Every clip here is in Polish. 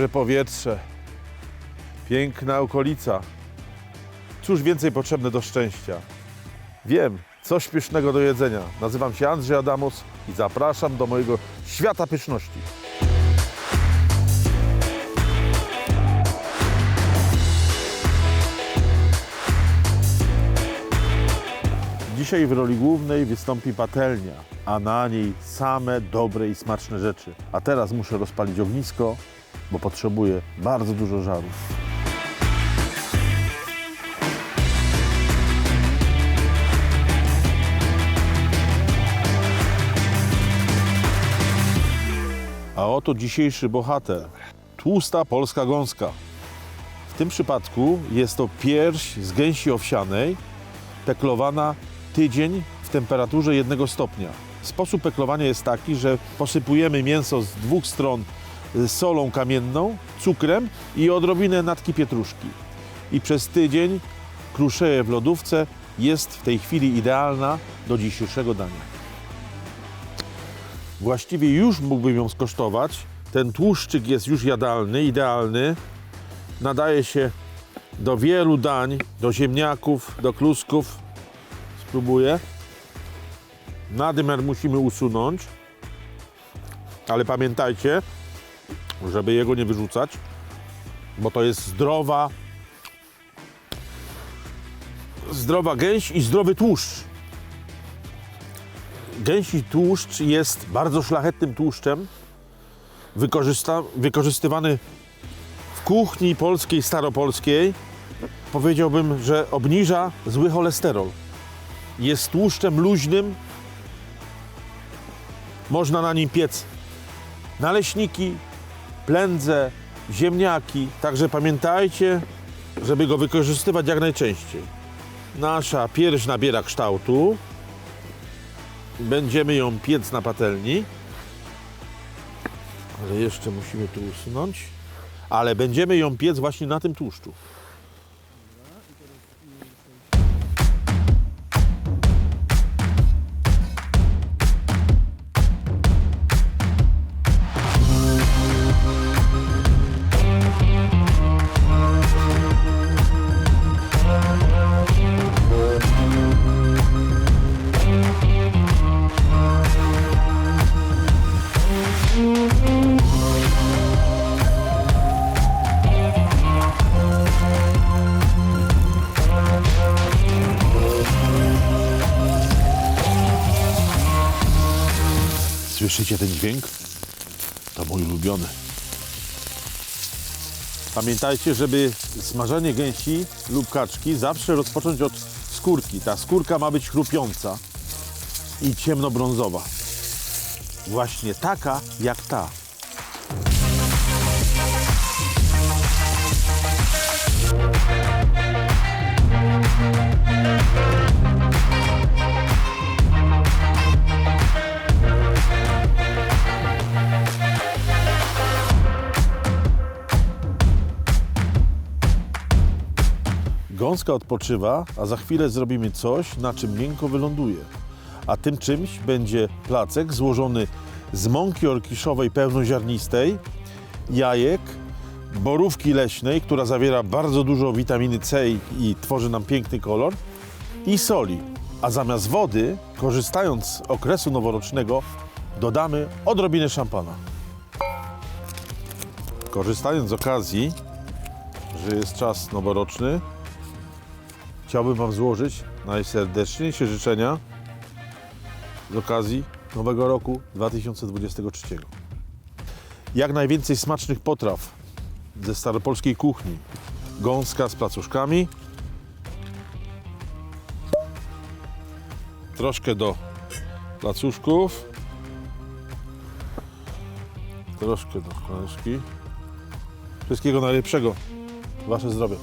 świeże powietrze, piękna okolica. Cóż więcej potrzebne do szczęścia? Wiem, coś pysznego do jedzenia. Nazywam się Andrzej Adamus i zapraszam do mojego świata pyszności. Dzisiaj w roli głównej wystąpi patelnia, a na niej same dobre i smaczne rzeczy. A teraz muszę rozpalić ognisko, bo potrzebuję bardzo dużo żaru. A oto dzisiejszy bohater. Tłusta polska gąska. W tym przypadku jest to pierś z gęsi owsianej, peklowana tydzień w temperaturze jednego stopnia. Sposób peklowania jest taki, że posypujemy mięso z dwóch stron solą kamienną, cukrem i odrobinę natki pietruszki. I przez tydzień kruszeje w lodówce. Jest w tej chwili idealna do dzisiejszego dania. Właściwie już mógłbym ją skosztować. Ten tłuszczyk jest już jadalny, idealny. Nadaje się do wielu dań, do ziemniaków, do klusków. Spróbuję. Nadmiar musimy usunąć, ale pamiętajcie, żeby jego nie wyrzucać, bo to jest zdrowa, zdrowa gęś i zdrowy tłuszcz. Gęsi tłuszcz jest bardzo szlachetnym tłuszczem, wykorzystywany w kuchni polskiej, staropolskiej. Powiedziałbym, że obniża zły cholesterol. Jest tłuszczem luźnym. Można na nim piec naleśniki, plędze, ziemniaki. Także pamiętajcie, żeby go wykorzystywać jak najczęściej. Nasza pierś nabiera kształtu. Będziemy ją piec na patelni. Ale jeszcze musimy tu usunąć. Ale będziemy ją piec właśnie na tym tłuszczu. Słyszycie ten dźwięk? To mój ulubiony. Pamiętajcie, żeby smażenie gęsi lub kaczki zawsze rozpocząć od skórki. Ta skórka ma być chrupiąca i ciemnobrązowa. Właśnie taka jak ta. Gąska odpoczywa, a za chwilę zrobimy coś, na czym miękko wyląduje. A tym czymś będzie placek złożony z mąki orkiszowej pełnoziarnistej, jajek, borówki leśnej, która zawiera bardzo dużo witaminy C i, tworzy nam piękny kolor, i soli. A zamiast wody, korzystając z okresu noworocznego, dodamy odrobinę szampana. Korzystając z okazji, że jest czas noworoczny, chciałbym Wam złożyć najserdeczniejsze życzenia z okazji Nowego Roku 2023. Jak najwięcej smacznych potraw ze staropolskiej kuchni. Gąska z placuszkami. Troszkę do placuszków. Troszkę do szklaneczki. Wszystkiego najlepszego. Wasze zdrowie.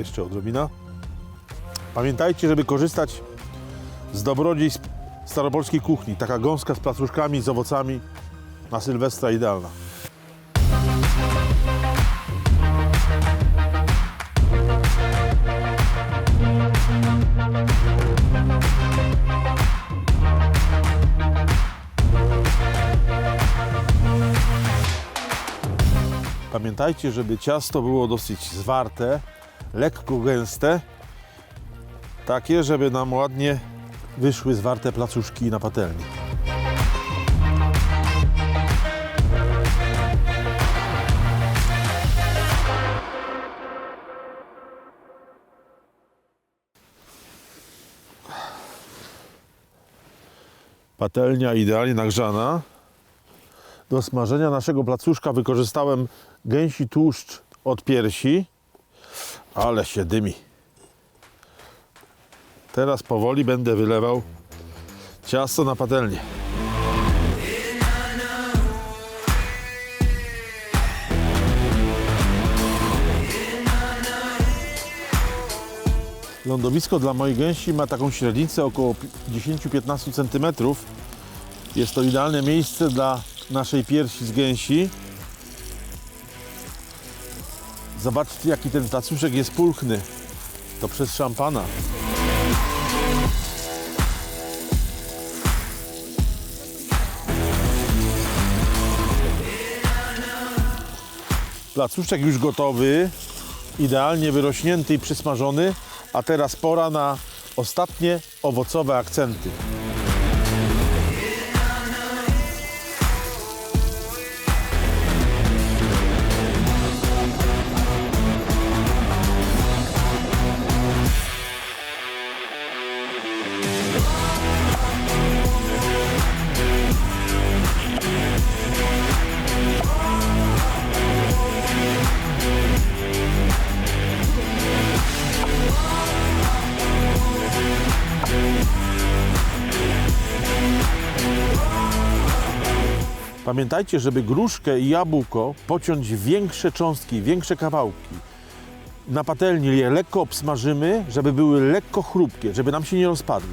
jeszcze odrobina. Pamiętajcie, żeby korzystać z dobrodziejstw staropolskiej kuchni. Taka gąska z placuszkami, z owocami na Sylwestra idealna. Pamiętajcie, żeby ciasto było dosyć zwarte, lekko gęste, takie, żeby nam ładnie wyszły zwarte placuszki na patelni. Patelnia idealnie nagrzana. Do smażenia naszego placuszka wykorzystałem gęsi tłuszcz od piersi, ale się dymi. Teraz powoli będę wylewał ciasto na patelnię. Lądowisko dla mojej gęsi ma taką średnicę około 10-15 cm. Jest to idealne miejsce dla naszej piersi z gęsi. Zobaczcie, jaki ten placuszek jest pulchny. To przez szampana. Placuszek już gotowy, idealnie wyrośnięty i przysmażony, a teraz pora na ostatnie owocowe akcenty. Pamiętajcie, żeby gruszkę i jabłko pociąć większe cząstki, większe kawałki. Na patelni je lekko obsmażymy, żeby były lekko chrupkie, żeby nam się nie rozpadły.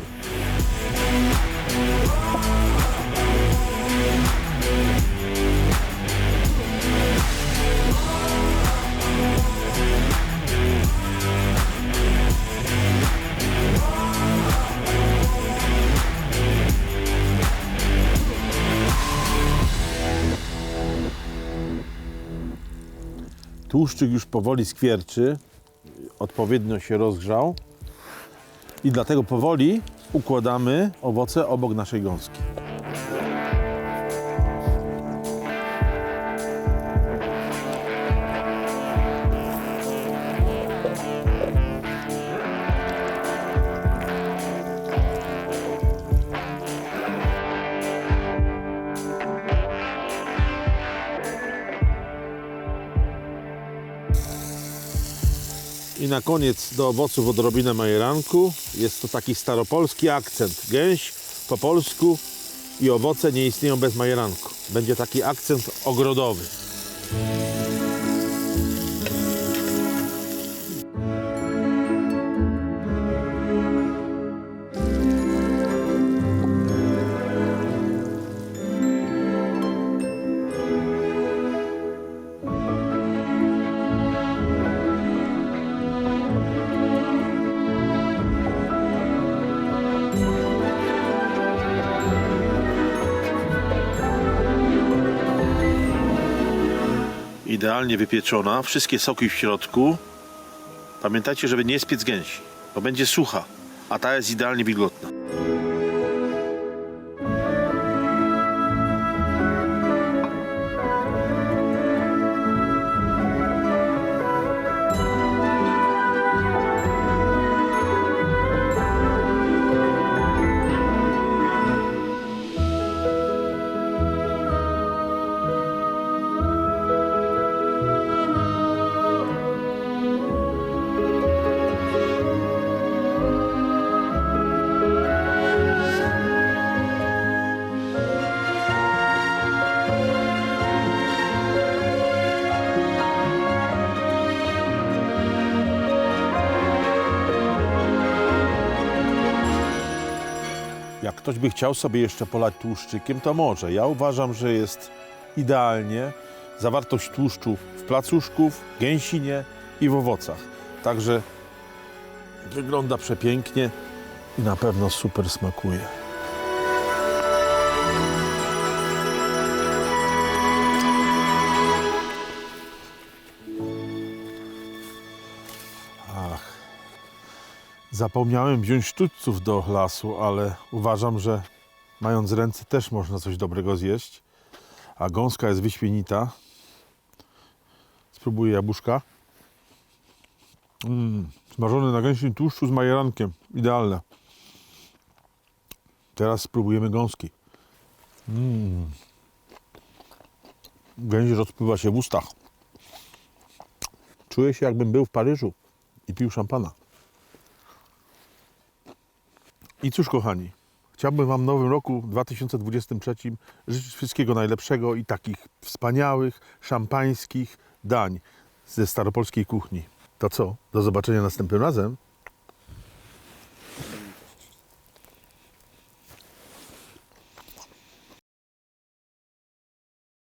Tłuszczyk już powoli skwierczy, odpowiednio się rozgrzał i dlatego powoli układamy owoce obok naszej gąski. I na koniec do owoców odrobinę majeranku. Jest to taki staropolski akcent. Gęś po polsku i owoce nie istnieją bez majeranku. Będzie taki akcent ogrodowy. Idealnie wypieczona, wszystkie soki w środku. Pamiętajcie, żeby nie spiec gęsi, bo będzie sucha, a ta jest idealnie wilgotna. Jak ktoś by chciał sobie jeszcze polać tłuszczykiem, to może. Ja uważam, że jest idealnie zawartość tłuszczu w placuszków, gęsinie i w owocach. Także wygląda przepięknie i na pewno super smakuje. Zapomniałem wziąć sztućców do lasu, ale uważam, że mając ręce też można coś dobrego zjeść. A gąska jest wyśmienita. Spróbuję jabłuszka. Mm, smażony na gęsim tłuszczu z majerankiem. Idealne. Teraz spróbujemy gąski. Mm. Gęś rozpływa się w ustach. Czuję się jakbym był w Paryżu i pił szampana. I cóż, kochani, chciałbym Wam w nowym roku 2023 życzyć wszystkiego najlepszego i takich wspaniałych, szampańskich dań ze staropolskiej kuchni. To co? Do zobaczenia następnym razem.